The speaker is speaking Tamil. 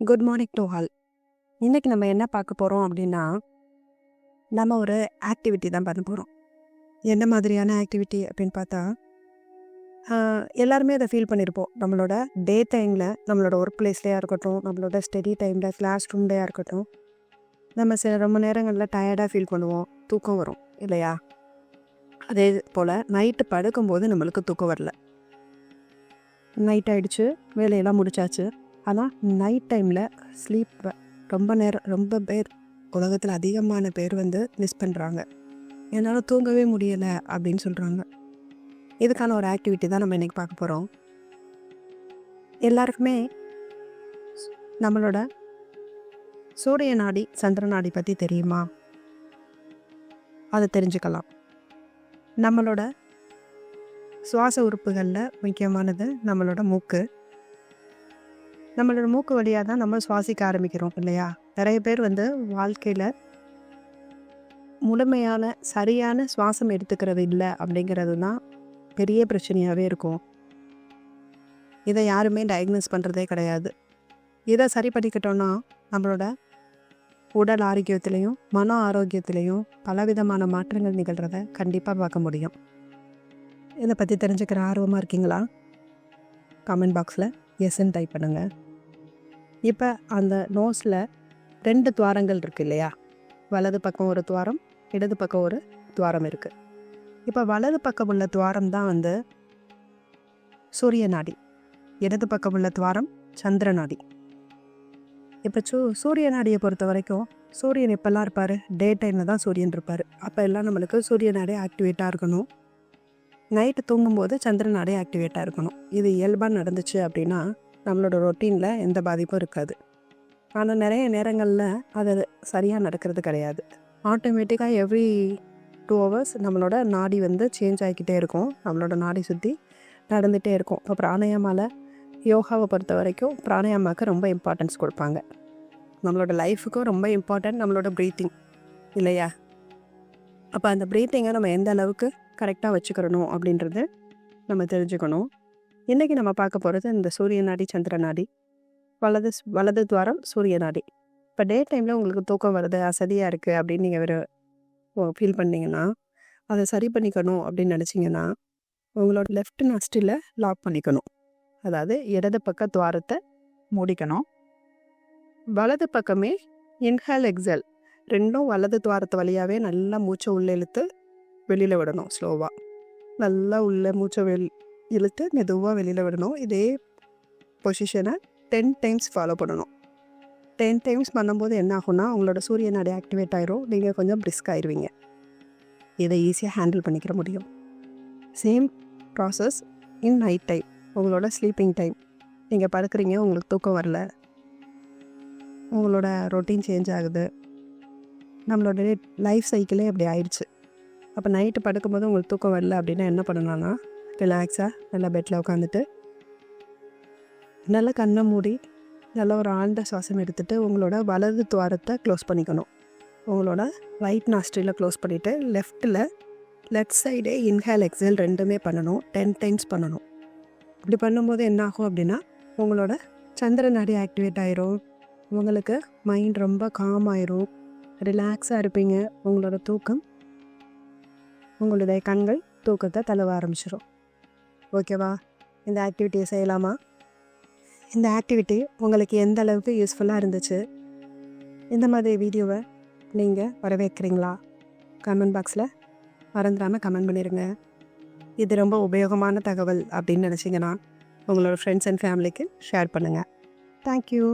குட் மார்னிங் டு ஆல் இன்றைக்கி நம்ம என்ன பார்க்க போகிறோம் அப்படின்னா நம்ம ஒரு ஆக்டிவிட்டி தான் பண்ண போகிறோம் என்ன மாதிரியான ஆக்டிவிட்டி அப்படின்னு பார்த்தா எல்லாருமே அதை ஃபீல் பண்ணியிருப்போம் நம்மளோட டே டைமில் நம்மளோட ஒர்க் பிளேஸ்லேயா இருக்கட்டும் நம்மளோட ஸ்டடி டைமில் கிளாஸ் ரூம்லையாக இருக்கட்டும் நம்ம சில ரொம்ப நேரங்களில் டயர்டாக ஃபீல் பண்ணுவோம். தூக்கம் வரும் இல்லையா? அதே போல் நைட்டு படுக்கும்போது நம்மளுக்கு தூக்கம் வரல. நைட் ஆயிடுச்சு வேலையெல்லாம் முடிச்சாச்சு. ஆனால் நைட் டைமில் ஸ்லீப் ரொம்ப நேரம் ரொம்ப பேர் உலகத்தில் அதிகமான பேர் வந்து மிஸ் பண்ணுறாங்க என்னால் தூங்கவே முடியலை அப்படின்னு சொல்கிறாங்க இதுக்கான ஒரு ஆக்டிவிட்டி தான் நம்ம இன்றைக்கி பார்க்க போகிறோம் எல்லாருக்குமே நம்மளோட சூரிய நாடி சந்திர நாடி பற்றி தெரியுமா? அதை தெரிஞ்சுக்கலாம். நம்மளோட சுவாச உறுப்புகளில் முக்கியமானது நம்மளோட மூக்கு. நம்மளோட மூக்கு வழியாக தான் நம்ம சுவாசிக்க ஆரம்பிக்கிறோம் இல்லையா? நிறைய பேர் வந்து வாழ்க்கையில் முழுமையான சரியான சுவாசம் எடுத்துக்கிறது இல்லை அப்படிங்கிறது தான் பெரிய பிரச்சனையாகவே இருக்கும். இதை யாருமே டயக்னோஸ் பண்ணுறதே கிடையாது. இதை சரி பண்ணிக்கிட்டோன்னா நம்மளோட உடல் ஆரோக்கியத்திலையும் மன ஆரோக்கியத்திலையும் பலவிதமான மாற்றங்கள் நிகழ்கிறத கண்டிப்பாக பார்க்க முடியும். இதை பற்றி தெரிஞ்சுக்கிற ஆர்வமாக இருக்கீங்களா? கமெண்ட் பாக்ஸில் எஸ்ன்னு டைப் பண்ணுங்கள் இப்போ அந்த நோஸில் ரெண்டு துவாரங்கள் இருக்கு இல்லையா? வலது பக்கம் ஒரு துவாரம் இடது பக்கம் ஒரு துவாரம் இருக்குது இப்போ வலது பக்கம் உள்ள துவாரம் தான் வந்து சூரிய நாடி இடது பக்கம் உள்ள துவாரம் சந்திர நாடி இப்போ சூ சூரிய நாடியை பொறுத்த வரைக்கும் சூரியன் எப்போல்லாம் இருப்பார்? டே டைமில் தான் சூரியன் இருப்பார். அப்போ எல்லாம் நம்மளுக்கு சூரிய நாடே ஆக்டிவேட்டாக இருக்கணும். நைட்டு தூங்கும்போது சந்திரன் அடைய ஆக்டிவேட்டாக இருக்கணும். இது இயல்பாக நடந்துச்சு அப்படின்னா நம்மளோட ரொட்டீனில் எந்த பாதிப்பும் இருக்காது. ஆனால் நிறைய நேரங்களில் அது சரியாக நடக்கிறது கிடையாது. ஆட்டோமேட்டிக்காக எவ்ரி டூ ஹவர்ஸ் நம்மளோட நாடி வந்து சேஞ்ச் ஆகிக்கிட்டே இருக்கும். நம்மளோட நாடி சுற்றி நடந்துகிட்டே இருக்கும். இப்போ பிராணாயாமாவில் யோகாவை பொறுத்த வரைக்கும் பிராணாயாமாவுக்கு ரொம்ப இம்பார்ட்டன்ஸ் கொடுப்பாங்க. நம்மளோட லைஃபுக்கும் ரொம்ப இம்பார்ட்டன்ட் நம்மளோட ப்ரீத்திங் இல்லையா? அப்போ அந்த ப்ரீத்திங்கை நம்ம எந்த அளவுக்கு கரெக்டாக வச்சுக்கிறணும் அப்படின்றது நம்ம தெரிஞ்சுக்கணும். இன்றைக்கி நம்ம பார்க்க போகிறது இந்த சூரிய நாடி சந்திர நாடி. வலது வலது துவாரம் சூரிய நாடி. இப்போ டே டைமில் உங்களுக்கு தூக்கம் வருது அசதியாக இருக்குது அப்படின்னு நீங்கள் ஒரு ஃபீல் பண்ணிங்கன்னா அதை சரி பண்ணிக்கணும் அப்படின்னு நினச்சிங்கன்னா உங்களோட லெஃப்ட் நஸ்டில் லாக் பண்ணிக்கணும். அதாவது இடது பக்க துவாரத்தை மூடிக்கணும். வலது பக்கமே இன்ஹேல் எக்ஸல் ரெண்டும் வலது துவாரத்து வழியாகவே நல்லா மூச்சை உள்ளே இழுத்து வெளியில் விடணும் ஸ்லோவாக நல்லா உள்ளே மூச்சை வெளி இழுத்து மெதுவாக வெளியில் விடணும். இதே பொசிஷனை டென் டைம்ஸ் ஃபாலோ பண்ணணும். டென் டைம்ஸ் பண்ணும்போது என்ன ஆகும்னா உங்களோட சூரிய நடை ஆக்டிவேட் ஆயிரும். நீங்கள் கொஞ்சம் பிரிஸ்க் ஆயிடுவீங்க இதை ஈஸியாக ஹேண்டில் பண்ணிக்கிற முடியும். Same process in night time உங்களோட ஸ்லீப்பிங் டைம் நீங்கள் படுக்கிறீங்க உங்களுக்கு தூக்கம் வரல. உங்களோட ரொட்டீன் சேஞ்ச் ஆகுது. நம்மளோட லைஃப் சைக்கிளே அப்படி ஆயிடுச்சு. அப்போ நைட்டு படுக்கும்போது உங்களுக்கு தூக்கம் வரல அப்படின்னா என்ன பண்ணலாம்னா ரிலாக்ஸாக நல்லா பெட்டில் உட்காந்துட்டு நல்லா கண்ணை மூடி நல்லா ஒரு ஆழ்ந்த சுவாசம் எடுத்துகிட்டு உங்களோட வலது துவாரத்தை க்ளோஸ் பண்ணிக்கணும். உங்களோட ரைட் நாஸ்ட்ரியில் க்ளோஸ் பண்ணிவிட்டு லெஃப்ட்டில் லெஃப்ட் சைடே இன்ஹேல் எக்ஸேல் ரெண்டுமே பண்ணணும். டென் டைம்ஸ் பண்ணணும். இப்படி பண்ணும்போது என்ன ஆகும் அப்படின்னா உங்களோட சந்திர நாடி ஆக்டிவேட் ஆயிரும். உங்களுக்கு மைண்ட் ரொம்ப காம் ஆயிரும். ரிலாக்ஸாக இருப்பீங்க. உங்களோட தூக்கம் உங்களுடைய கண்கள் தூக்கத்தை தழுவ ஆரம்பிச்சிடும் ஓகேவா? இந்த ஆக்டிவிட்டியை செய்யலாமா? இந்த ஆக்டிவிட்டி உங்களுக்கு எந்த அளவுக்கு யூஸ்ஃபுல்லாக இருந்துச்சு? இந்த மாதிரி வீடியோவை நீங்கள் வரவேற்கிறீங்களா? கமெண்ட் பாக்ஸில் மறந்துடாமல் கமெண்ட் பண்ணிடுங்க இது ரொம்ப உபயோகமான தகவல் அப்படின்னு நினச்சிங்கன்னா உங்களோட ஃப்ரெண்ட்ஸ் அண்ட் ஃபேமிலிக்கு ஷேர் பண்ணுங்கள் தேங்க்யூ